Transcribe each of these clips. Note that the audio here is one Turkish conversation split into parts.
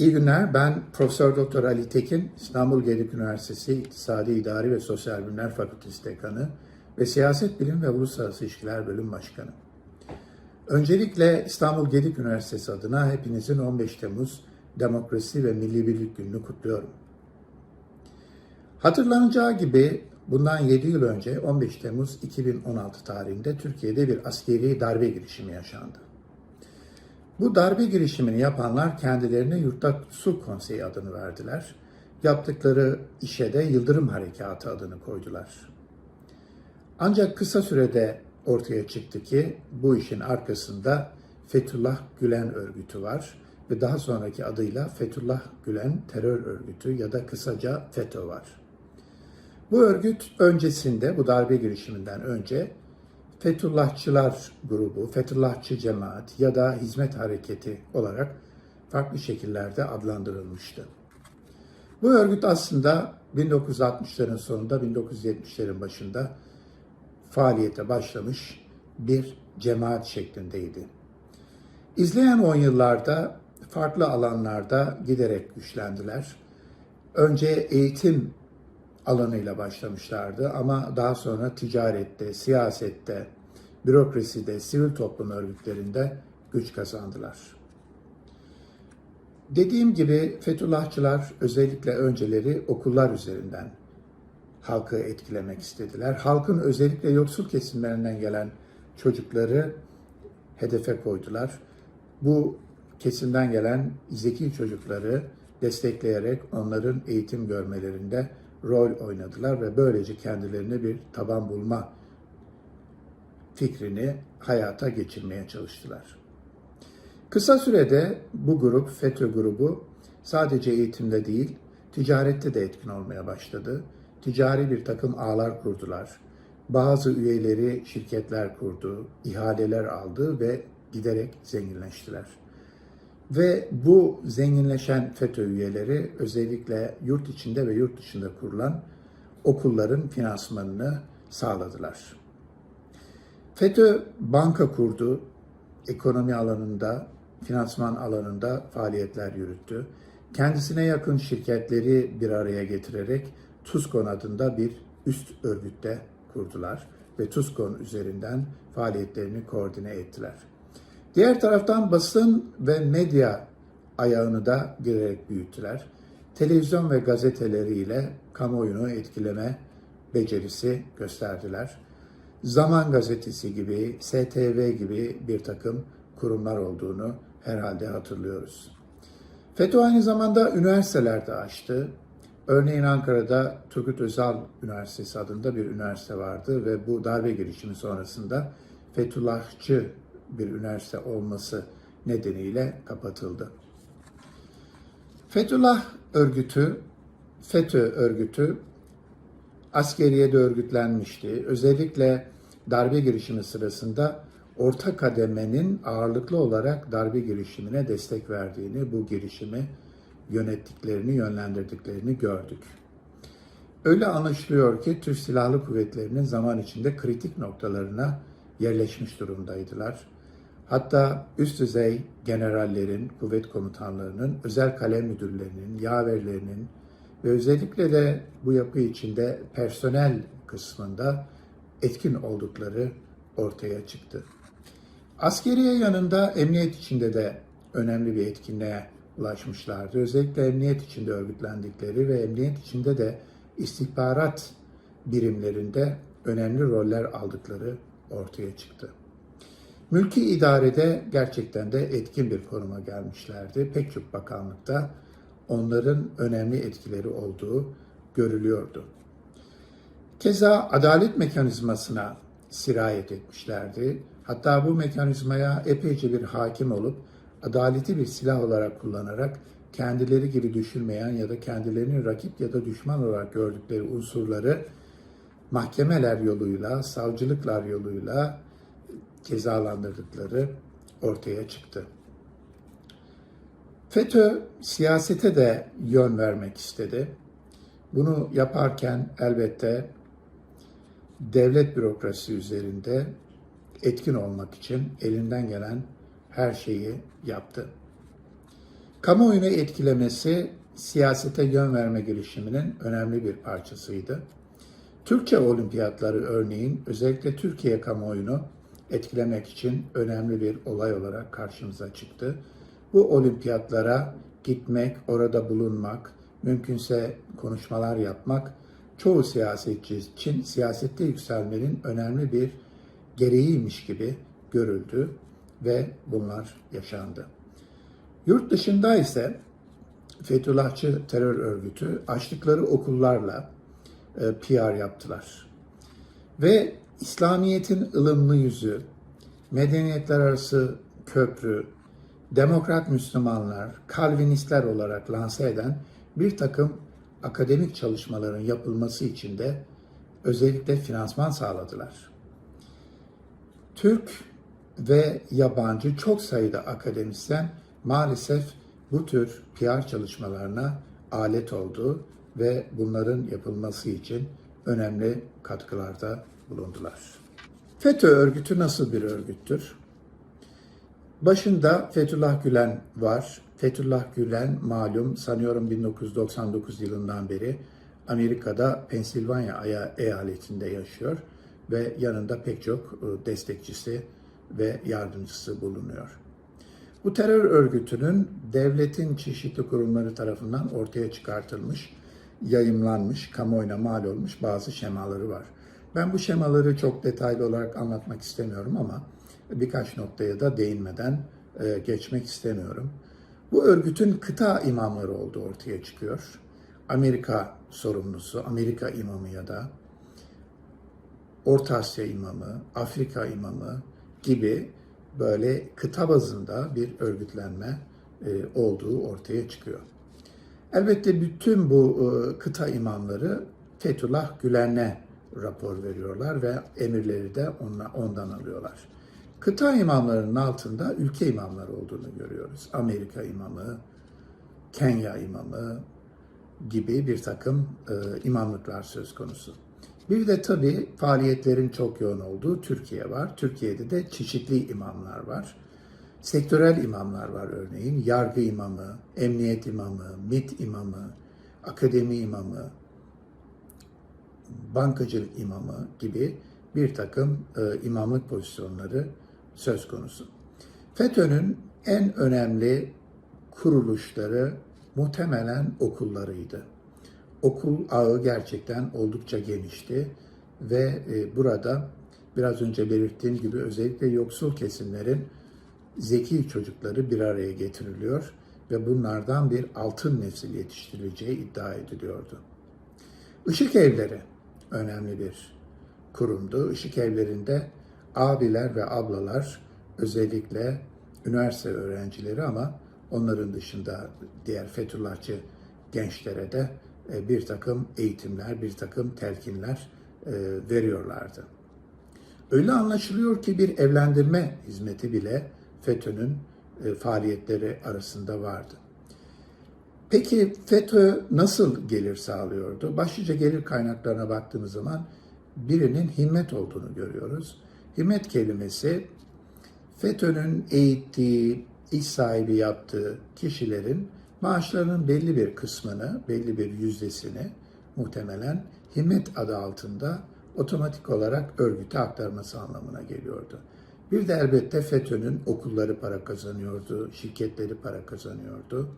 İyi günler. Ben Profesör Doktor Ali Tekin, İstanbul Gedik Üniversitesi İktisadi İdari ve Sosyal Bilimler Fakültesi Dekanı ve Siyaset Bilim ve Uluslararası İlişkiler Bölüm Başkanı. Öncelikle İstanbul Gedik Üniversitesi adına hepinizin 15 Temmuz Demokrasi ve Milli Birlik Günü'nü kutluyorum. Hatırlanacağı gibi bundan 7 yıl önce 15 Temmuz 2016 tarihinde Türkiye'de bir askeri darbe girişimi yaşandı. Bu darbe girişimini yapanlar kendilerine Yurtta Sulh Konseyi adını verdiler. Yaptıkları işe de Yıldırım Harekatı adını koydular. Ancak kısa sürede ortaya çıktı ki bu işin arkasında Fethullah Gülen örgütü var ve daha sonraki adıyla Fethullah Gülen Terör Örgütü ya da kısaca FETÖ var. Bu örgüt öncesinde bu darbe girişiminden önce Fethullahçılar grubu, Fethullahçı cemaat ya da hizmet hareketi olarak farklı şekillerde adlandırılmıştı. Bu örgüt aslında 1960'ların sonunda 1970'lerin başında faaliyete başlamış bir cemaat şeklindeydi. İzleyen 10 yıllarda farklı alanlarda giderek güçlendiler. Önce eğitim alanıyla başlamışlardı ama daha sonra ticarette, siyasette, bürokraside, sivil toplum örgütlerinde güç kazandılar. Dediğim gibi Fethullahçılar özellikle önceleri okullar üzerinden halkı etkilemek istediler. Halkın özellikle yoksul kesimlerinden gelen çocukları hedefe koydular. Bu kesimden gelen zeki çocukları destekleyerek onların eğitim görmelerinde rol oynadılar ve böylece kendilerine bir taban bulma fikrini hayata geçirmeye çalıştılar. Kısa sürede bu grup, FETÖ grubu sadece eğitimde değil, ticarette de etkin olmaya başladı. Ticari bir takım ağlar kurdular. Bazı üyeleri şirketler kurdu, ihaleler aldı ve giderek zenginleştiler. Ve bu zenginleşen FETÖ üyeleri özellikle yurt içinde ve yurt dışında kurulan okulların finansmanını sağladılar. FETÖ banka kurdu, ekonomi alanında, finansman alanında faaliyetler yürüttü. Kendisine yakın şirketleri bir araya getirerek TUSKON adında bir üst örgütte kurdular ve TUSKON üzerinden faaliyetlerini koordine ettiler. Diğer taraftan basın ve medya ayağını da girerek büyüttüler. Televizyon ve gazeteleriyle kamuoyunu etkileme becerisi gösterdiler. Zaman Gazetesi gibi, STV gibi bir takım kurumlar olduğunu herhalde hatırlıyoruz. FETÖ aynı zamanda üniversitelerde açtı. Örneğin Ankara'da Turgut Özal Üniversitesi adında bir üniversite vardı ve bu darbe girişimi sonrasında Fethullahçı bir üniversite olması nedeniyle kapatıldı. Fethullah örgütü, FETÖ örgütü askeriyede örgütlenmişti. Özellikle darbe girişimi sırasında orta kademenin ağırlıklı olarak darbe girişimine destek verdiğini, bu girişimi yönettiklerini, yönlendirdiklerini gördük. Öyle anlaşılıyor ki Türk Silahlı Kuvvetleri'nin zaman içinde kritik noktalarına yerleşmiş durumdaydılar. Hatta üst düzey generallerin, kuvvet komutanlarının, özel kalem müdürlerinin, yaverlerinin ve özellikle de bu yapı içinde personel kısmında etkin oldukları ortaya çıktı. Askeriye yanında emniyet içinde de önemli bir etkinliğe ulaşmışlardı. Özellikle emniyet içinde örgütlendikleri ve emniyet içinde de istihbarat birimlerinde önemli roller aldıkları ortaya çıktı. Mülki idarede gerçekten de etkin bir konuma gelmişlerdi. Pek çok bakanlıkta onların önemli etkileri olduğu görülüyordu. Keza adalet mekanizmasına sirayet etmişlerdi. Hatta bu mekanizmaya epeyce bir hakim olup adaleti bir silah olarak kullanarak kendileri gibi düşünmeyen ya da kendilerini rakip ya da düşman olarak gördükleri unsurları mahkemeler yoluyla, savcılıklar yoluyla cezalandırdıkları ortaya çıktı. FETÖ siyasete de yön vermek istedi. Bunu yaparken elbette devlet bürokrasi üzerinde etkin olmak için elinden gelen her şeyi yaptı. Kamuoyunu etkilemesi siyasete yön verme girişiminin önemli bir parçasıydı. Türkçe olimpiyatları örneğin özellikle Türkiye kamuoyunu etkilemek için önemli bir olay olarak karşımıza çıktı. Bu olimpiyatlara gitmek, orada bulunmak, mümkünse konuşmalar yapmak çoğu siyasetçi için siyasette yükselmenin önemli bir gereğiymiş gibi görüldü ve bunlar yaşandı. Yurt dışında ise Fethullahçı terör örgütü açtıkları okullarla e, PR yaptılar. Ve İslamiyet'in ılımlı yüzü, medeniyetler arası köprü, demokrat Müslümanlar, Kalvinistler olarak lanse eden bir takım akademik çalışmaların yapılması için de özellikle finansman sağladılar. Türk ve yabancı çok sayıda akademisyen maalesef bu tür PR çalışmalarına alet oldu ve bunların yapılması için önemli katkılarda bulundular. FETÖ örgütü nasıl bir örgüttür? Başında Fethullah Gülen var. Fethullah Gülen malum sanıyorum 1999 yılından beri Amerika'da Pensilvanya eyaletinde yaşıyor ve yanında pek çok e, destekçisi ve yardımcısı bulunuyor. Bu terör örgütünün devletin çeşitli kurumları tarafından ortaya çıkartılmış, yayımlanmış, kamuoyuna mal olmuş bazı şemaları var. Ben bu şemaları çok detaylı olarak anlatmak istemiyorum ama birkaç noktaya da değinmeden e, geçmek istemiyorum. Bu örgütün kıta imamları olduğu ortaya çıkıyor. Amerika sorumlusu, Amerika imamı ya da Orta Asya imamı, Afrika imamı gibi böyle kıta bazında bir örgütlenme e, olduğu ortaya çıkıyor. Elbette bütün bu e, kıta imamları Fethullah Gülen'e rapor veriyorlar ve emirleri de ondan alıyorlar. Kıta imamlarının altında ülke imamları olduğunu görüyoruz. Amerika imamı, Kenya imamı gibi bir takım e, imamlıklar söz konusu. Bir de tabii faaliyetlerin çok yoğun olduğu Türkiye var. Türkiye'de de çeşitli imamlar var. Sektörel imamlar var örneğin. Yargı imamı, emniyet imamı, MIT imamı, akademi imamı, bankacılık imamı gibi bir takım e, imamlık pozisyonları söz konusu. FETÖ'nün en önemli kuruluşları muhtemelen okullarıydı. Okul ağı gerçekten oldukça genişti ve e, burada biraz önce belirttiğim gibi özellikle yoksul kesimlerin zeki çocukları bir araya getiriliyor ve bunlardan bir altın nesil yetiştirileceği iddia ediliyordu. Işık evleri önemli bir kurumdu. Işık evlerinde abiler ve ablalar özellikle üniversite öğrencileri ama onların dışında diğer Fethullahçı gençlere de e, bir takım eğitimler, bir takım telkinler e, veriyorlardı. Öyle anlaşılıyor ki bir evlendirme hizmeti bile FETÖ'nün e, faaliyetleri arasında vardı. Peki FETÖ nasıl gelir sağlıyordu? Başlıca gelir kaynaklarına baktığımız zaman birinin himmet olduğunu görüyoruz. Himmet kelimesi FETÖ'nün eğittiği, iş sahibi yaptığı kişilerin maaşlarının belli bir kısmını, belli bir yüzdesini muhtemelen himmet adı altında otomatik olarak örgüte aktarması anlamına geliyordu. Bir de elbette FETÖ'nün okulları para kazanıyordu, şirketleri para kazanıyordu.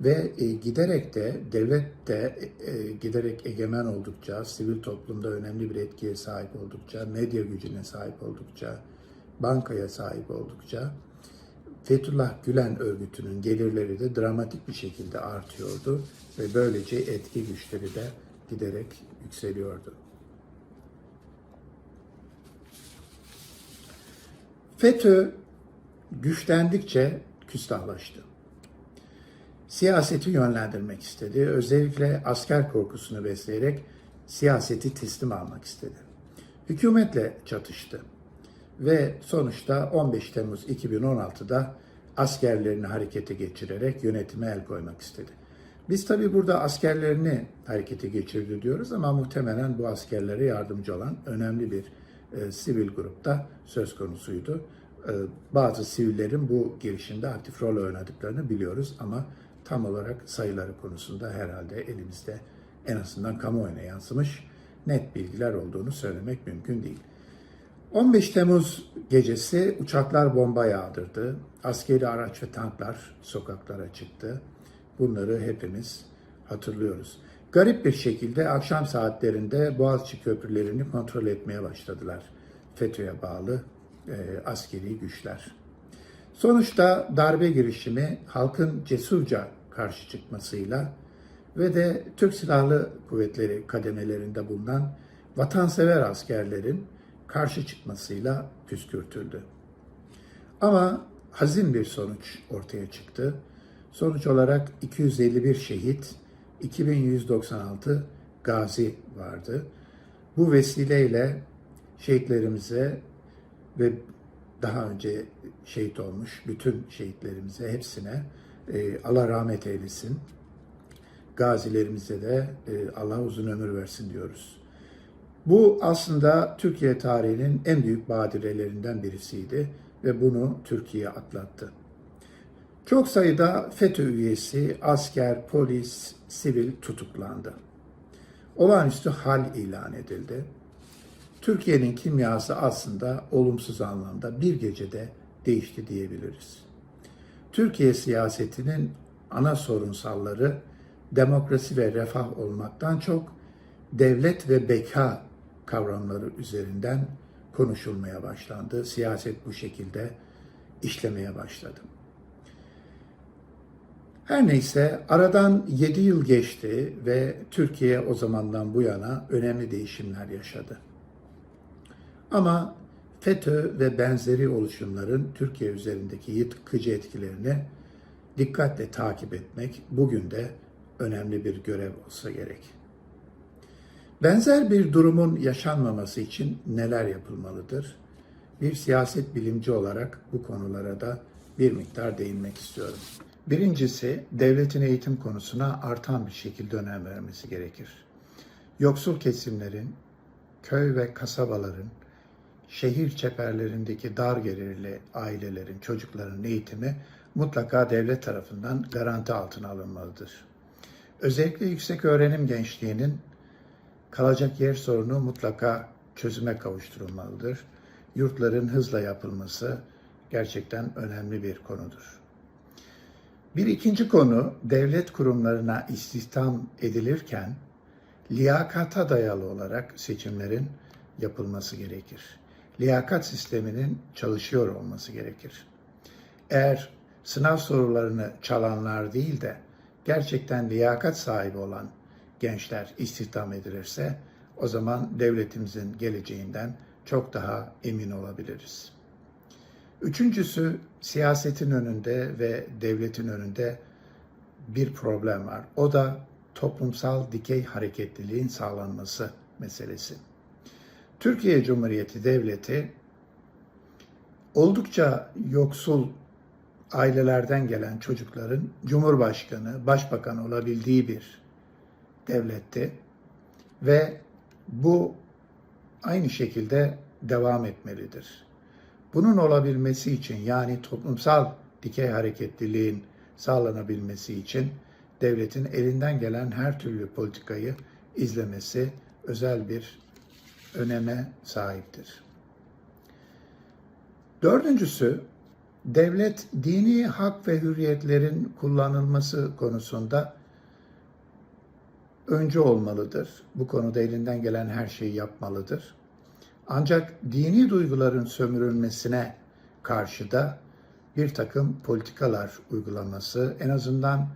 Ve e, giderek de devlet de e, giderek egemen oldukça, sivil toplumda önemli bir etkiye sahip oldukça, medya gücüne sahip oldukça, bankaya sahip oldukça Fethullah Gülen örgütünün gelirleri de dramatik bir şekilde artıyordu ve böylece etki güçleri de giderek yükseliyordu. FETÖ güçlendikçe küstahlaştı. Siyaseti yönlendirmek istedi. Özellikle asker korkusunu besleyerek siyaseti teslim almak istedi. Hükümetle çatıştı ve sonuçta 15 Temmuz 2016'da askerlerini harekete geçirerek yönetime el koymak istedi. Biz tabii burada askerlerini harekete geçirdi diyoruz ama muhtemelen bu askerlere yardımcı olan önemli bir e, sivil grupta söz konusuydu. e, bazı sivillerin bu girişimde aktif rol oynadıklarını biliyoruz ama tam olarak sayıları konusunda herhalde elimizde en azından kamuoyuna yansımış net bilgiler olduğunu söylemek mümkün değil. 15 Temmuz gecesi uçaklar bomba yağdırdı. Askeri araç ve tanklar sokaklara çıktı. Bunları hepimiz hatırlıyoruz. Garip bir şekilde akşam saatlerinde Boğaziçi köprülerini kontrol etmeye başladılar. FETÖ'ye bağlı e, askeri güçler. Sonuçta darbe girişimi halkın cesurca karşı çıkmasıyla ve de Türk Silahlı Kuvvetleri kademelerinde bulunan vatansever askerlerin karşı çıkmasıyla püskürtüldü. Ama hazin bir sonuç ortaya çıktı. Sonuç olarak 251 şehit, 2196 gazi vardı. Bu vesileyle şehitlerimize ve daha önce şehit olmuş bütün şehitlerimize hepsine e, Allah rahmet eylesin. Gazilerimize de e, Allah uzun ömür versin diyoruz. Bu aslında Türkiye tarihinin en büyük badirelerinden birisiydi ve bunu Türkiye atlattı. Çok sayıda FETÖ üyesi, asker, polis, sivil tutuklandı. Olağanüstü hal ilan edildi. Türkiye'nin kimyası aslında olumsuz anlamda bir gecede değişti diyebiliriz. Türkiye siyasetinin ana sorunsalları demokrasi ve refah olmaktan çok devlet ve beka kavramları üzerinden konuşulmaya başlandı. Siyaset bu şekilde işlemeye başladı. Her neyse aradan 7 yıl geçti ve Türkiye o zamandan bu yana önemli değişimler yaşadı. Ama FETÖ ve benzeri oluşumların Türkiye üzerindeki yıkıcı etkilerini dikkatle takip etmek bugün de önemli bir görev olsa gerek. Benzer bir durumun yaşanmaması için neler yapılmalıdır? Bir siyaset bilimci olarak bu konulara da bir miktar değinmek istiyorum. Birincisi, devletin eğitim konusuna artan bir şekilde önem vermesi gerekir. Yoksul kesimlerin, köy ve kasabaların, şehir çeperlerindeki dar gelirli ailelerin, çocukların eğitimi mutlaka devlet tarafından garanti altına alınmalıdır. Özellikle yüksek öğrenim gençliğinin kalacak yer sorunu mutlaka çözüme kavuşturulmalıdır. Yurtların hızla yapılması gerçekten önemli bir konudur. Bir ikinci konu devlet kurumlarına istihdam edilirken liyakata dayalı olarak seçimlerin yapılması gerekir. Liyakat sisteminin çalışıyor olması gerekir. Eğer sınav sorularını çalanlar değil de gerçekten liyakat sahibi olan gençler istihdam edilirse o zaman devletimizin geleceğinden çok daha emin olabiliriz. Üçüncüsü siyasetin önünde ve devletin önünde bir problem var. O da toplumsal dikey hareketliliğin sağlanması meselesi. Türkiye Cumhuriyeti Devleti oldukça yoksul ailelerden gelen çocukların cumhurbaşkanı, başbakan olabildiği bir devletti ve bu aynı şekilde devam etmelidir. Bunun olabilmesi için yani toplumsal dikey hareketliliğin sağlanabilmesi için devletin elinden gelen her türlü politikayı izlemesi özel bir öneme sahiptir. Dördüncüsü, devlet dini hak ve hürriyetlerin kullanılması konusunda öncü olmalıdır. Bu konuda elinden gelen her şeyi yapmalıdır. Ancak dini duyguların sömürülmesine karşı da bir takım politikalar uygulaması, en azından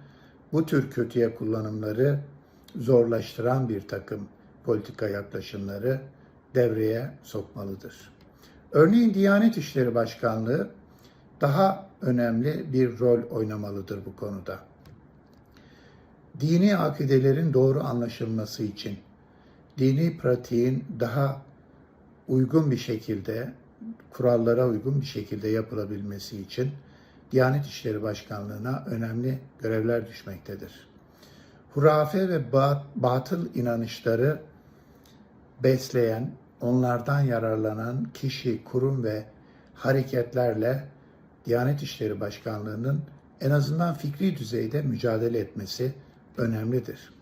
bu tür kötüye kullanımları zorlaştıran bir takım politika yaklaşımları devreye sokmalıdır. Örneğin Diyanet İşleri Başkanlığı daha önemli bir rol oynamalıdır bu konuda. Dini akidelerin doğru anlaşılması için dini pratiğin daha uygun bir şekilde, kurallara uygun bir şekilde yapılabilmesi için Diyanet İşleri Başkanlığı'na önemli görevler düşmektedir. Hurafe ve batıl inanışları besleyen, onlardan yararlanan kişi, kurum ve hareketlerle Diyanet İşleri Başkanlığı'nın en azından fikri düzeyde mücadele etmesi önemlidir.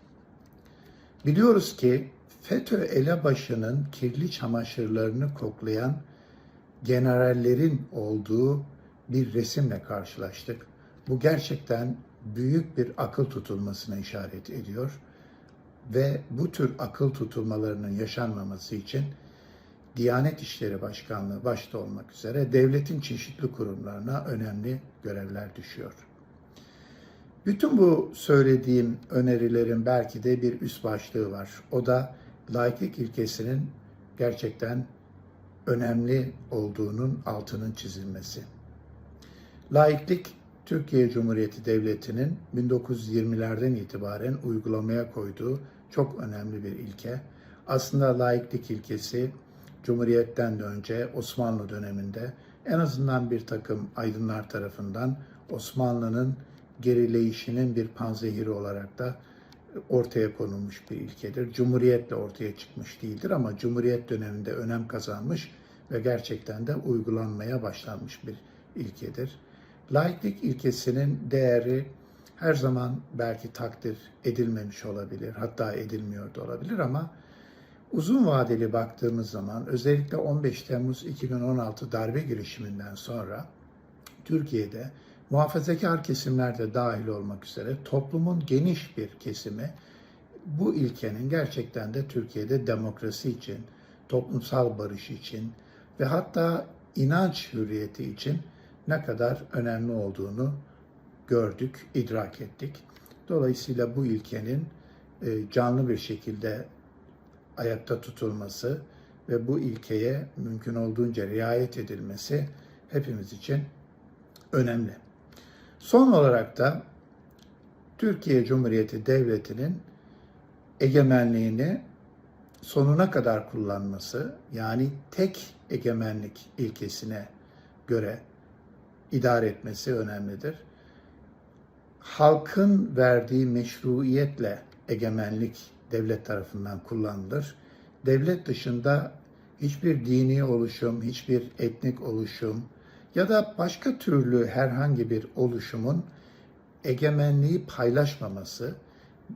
Biliyoruz ki FETÖ elebaşının kirli çamaşırlarını koklayan generallerin olduğu bir resimle karşılaştık. Bu gerçekten büyük bir akıl tutulmasına işaret ediyor ve bu tür akıl tutulmalarının yaşanmaması için Diyanet İşleri Başkanlığı başta olmak üzere devletin çeşitli kurumlarına önemli görevler düşüyor. Bütün bu söylediğim önerilerin belki de bir üst başlığı var. O da laiklik ilkesinin gerçekten önemli olduğunun altının çizilmesi. Laiklik Türkiye Cumhuriyeti Devleti'nin 1920'lerden itibaren uygulamaya koyduğu çok önemli bir ilke. Aslında laiklik ilkesi Cumhuriyet'ten de önce Osmanlı döneminde en azından bir takım aydınlar tarafından Osmanlı'nın gerileyişinin bir panzehiri olarak da ortaya konulmuş bir ilkedir. Cumhuriyetle ortaya çıkmış değildir ama Cumhuriyet döneminde önem kazanmış ve gerçekten de uygulanmaya başlanmış bir ilkedir. Laiklik ilkesinin değeri her zaman belki takdir edilmemiş olabilir, hatta edilmiyor da olabilir ama uzun vadeli baktığımız zaman özellikle 15 Temmuz 2016 darbe girişiminden sonra Türkiye'de muhafazakar kesimler de dahil olmak üzere toplumun geniş bir kesimi bu ilkenin gerçekten de Türkiye'de demokrasi için, toplumsal barış için ve hatta inanç hürriyeti için ne kadar önemli olduğunu gördük, idrak ettik. Dolayısıyla bu ilkenin e, canlı bir şekilde ayakta tutulması ve bu ilkeye mümkün olduğunca riayet edilmesi hepimiz için önemli. Son olarak da Türkiye Cumhuriyeti Devleti'nin egemenliğini sonuna kadar kullanması yani tek egemenlik ilkesine göre idare etmesi önemlidir. Halkın verdiği meşruiyetle egemenlik devlet tarafından kullanılır. Devlet dışında hiçbir dini oluşum, hiçbir etnik oluşum ya da başka türlü herhangi bir oluşumun egemenliği paylaşmaması,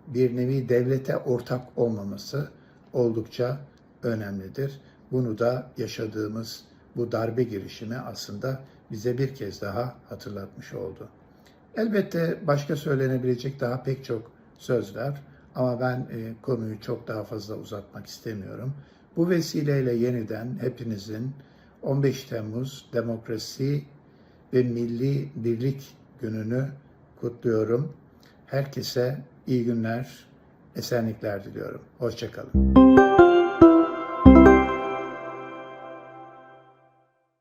bir nevi devlete ortak olmaması oldukça önemlidir. Bunu da yaşadığımız bu darbe girişimi aslında bize bir kez daha hatırlatmış oldu. Elbette başka söylenebilecek daha pek çok söz var ama ben e, konuyu çok daha fazla uzatmak istemiyorum. Bu vesileyle yeniden hepinizin 15 Temmuz Demokrasi ve Milli Birlik Günü'nü kutluyorum. Herkese iyi günler, esenlikler diliyorum. Hoşçakalın.